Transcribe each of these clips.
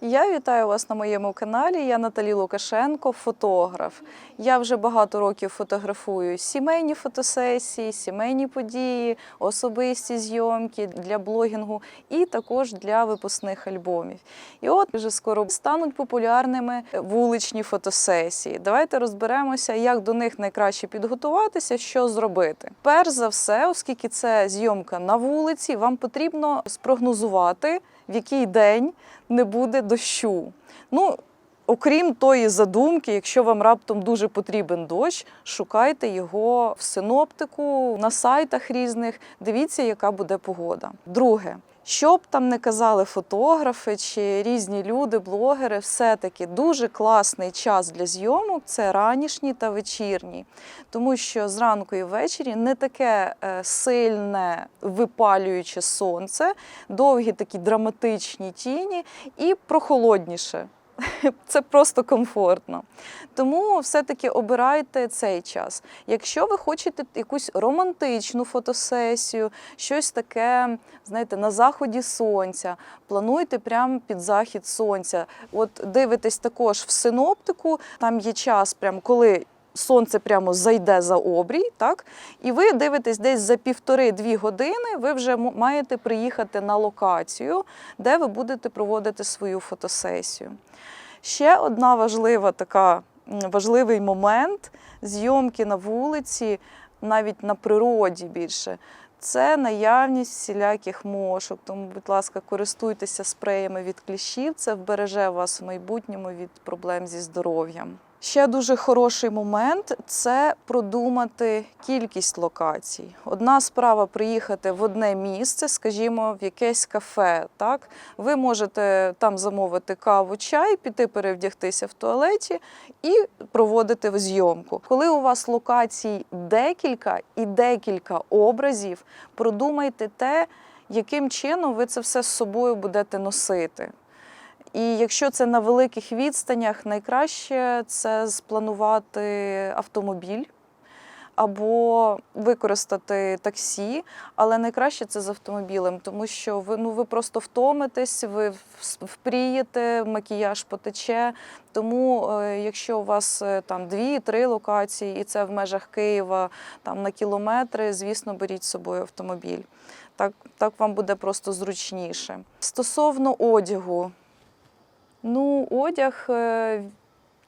Я вітаю вас на моєму каналі. Я Наталі Лукашенко, фотограф. Я вже багато років фотографую сімейні фотосесії, сімейні події, особисті зйомки для блогінгу і також для випускних альбомів. І от вже скоро стануть популярними вуличні фотосесії. Давайте розберемося, як до них найкраще підготуватися, що зробити. Перш за все, оскільки це зйомка на вулиці, вам потрібно спрогнозувати, в який день не буде дощу. Ну, окрім тої задумки, якщо вам раптом дуже потрібен дощ, шукайте його в синоптику, на сайтах різних. Дивіться, яка буде погода. Друге. Що б там не казали фотографи чи різні люди, блогери, все-таки дуже класний час для зйомок це ранішній та вечірній, тому що зранку і ввечері не таке е, сильне випалююче сонце, довгі такі драматичні тіні і прохолодніше. Це просто комфортно. Тому все-таки обирайте цей час. Якщо ви хочете якусь романтичну фотосесію, щось таке, знаєте, на заході сонця, плануйте прямо під захід сонця. От дивитесь також в синоптику, там є час, прям коли. Сонце прямо зайде за обрій, так? І ви дивитесь десь за півтори-дві години, ви вже маєте приїхати на локацію, де ви будете проводити свою фотосесію. Ще одна важлива така важливий момент зйомки на вулиці, навіть на природі більше. Це наявність всіляких мошок. Тому, будь ласка, користуйтеся спреями від кліщів. Це вбереже вас в майбутньому від проблем зі здоров'ям. Ще дуже хороший момент це продумати кількість локацій. Одна справа приїхати в одне місце, скажімо, в якесь кафе. Так ви можете там замовити каву, чай, піти перевдягтися в туалеті і проводити зйомку. Коли у вас локацій декілька і декілька образів, продумайте те, яким чином ви це все з собою будете носити. І якщо це на великих відстанях, найкраще це спланувати автомобіль або використати таксі, але найкраще це з автомобілем, тому що ви ну ви просто втомитесь, ви впрієте, макіяж потече. Тому, е, якщо у вас е, там дві-три локації, і це в межах Києва там на кілометри, звісно, беріть з собою автомобіль. Так, так вам буде просто зручніше. Стосовно одягу, Ну, одяг е,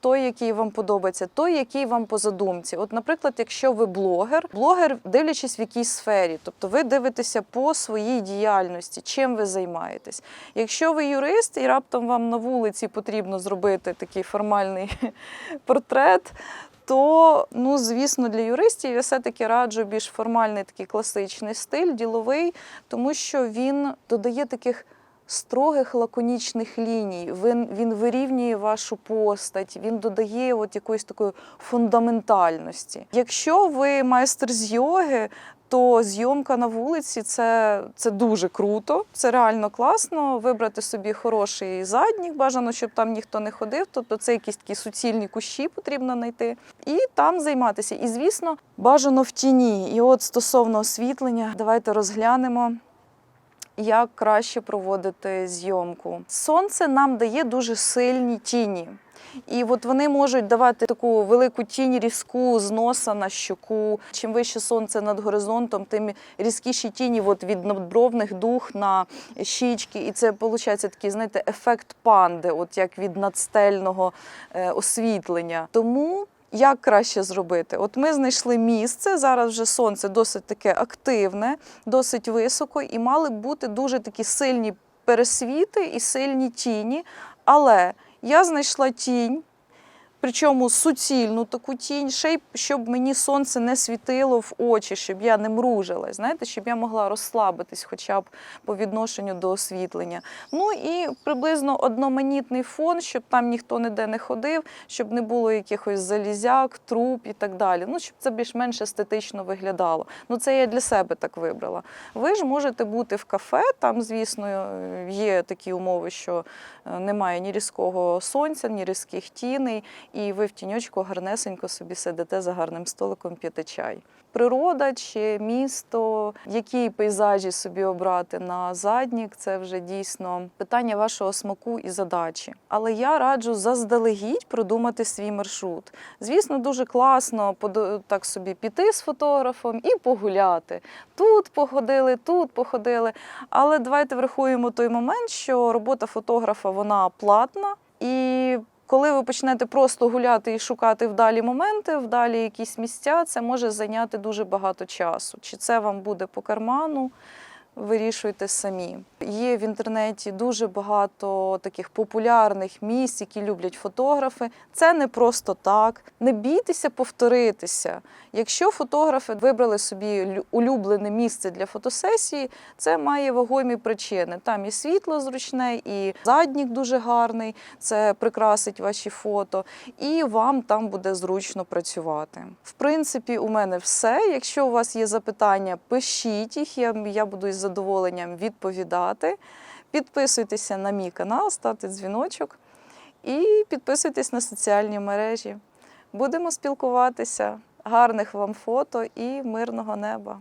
той, який вам подобається, той, який вам по задумці. От, наприклад, якщо ви блогер, блогер, дивлячись в якій сфері, тобто ви дивитеся по своїй діяльності, чим ви займаєтесь. Якщо ви юрист і раптом вам на вулиці потрібно зробити такий формальний портрет. То, ну, звісно, для юристів я все-таки раджу більш формальний такий класичний стиль, діловий, тому що він додає таких строгих лаконічних ліній. Він, він вирівнює вашу постать, він додає от якоїсь такої фундаментальності. Якщо ви майстер з йоги, то зйомка на вулиці це, це дуже круто, це реально класно. Вибрати собі хороший заднік, бажано, щоб там ніхто не ходив. Тобто це якісь такі суцільні кущі потрібно знайти і там займатися. І звісно, бажано в тіні. І от стосовно освітлення, давайте розглянемо як краще проводити зйомку. Сонце нам дає дуже сильні тіні. І от вони можуть давати таку велику тінь різку з носа на щоку. Чим вище сонце над горизонтом, тим різкіші тіні от від надбровних дух на щічки. І це виходить такий, знаєте, ефект панди, от як від надстельного е, освітлення. Тому як краще зробити? От ми знайшли місце. Зараз вже сонце досить таке активне, досить високо, і мали б бути дуже такі сильні пересвіти і сильні тіні. Але я знайшла тінь, причому суцільну таку тінь, ще й щоб мені сонце не світило в очі, щоб я не мружилась, знаєте, щоб я могла розслабитись хоча б по відношенню до освітлення. Ну і приблизно одноманітний фон, щоб там ніхто ніде не ходив, щоб не було якихось залізяк, труб і так далі. Ну, щоб це більш-менш естетично виглядало. Ну, це я для себе так вибрала. Ви ж можете бути в кафе, там, звісно, є такі умови, що е, немає ні різкого сонця, ні різких тіней. І ви в тіньочку гарнесенько собі сидите за гарним столиком п'єте чай. Природа чи місто, які пейзажі собі обрати на заднік, це вже дійсно питання вашого смаку і задачі. Але я раджу заздалегідь продумати свій маршрут. Звісно, дуже класно так собі піти з фотографом і погуляти. Тут походили, тут походили. Але давайте врахуємо той момент, що робота фотографа вона платна. Коли ви почнете просто гуляти і шукати вдалі моменти, вдалі якісь місця, це може зайняти дуже багато часу. Чи це вам буде по карману, вирішуйте самі. Є в інтернеті дуже багато таких популярних місць, які люблять фотографи. Це не просто так. Не бійтеся повторитися. Якщо фотографи вибрали собі улюблене місце для фотосесії, це має вагомі причини. Там і світло зручне, і заднік дуже гарний, це прикрасить ваші фото, і вам там буде зручно працювати. В принципі, у мене все. Якщо у вас є запитання, пишіть їх, я, я буду із задоволенням відповідати. Підписуйтеся на мій канал, ставте дзвіночок і підписуйтесь на соціальні мережі. Будемо спілкуватися. Гарних вам фото і мирного неба!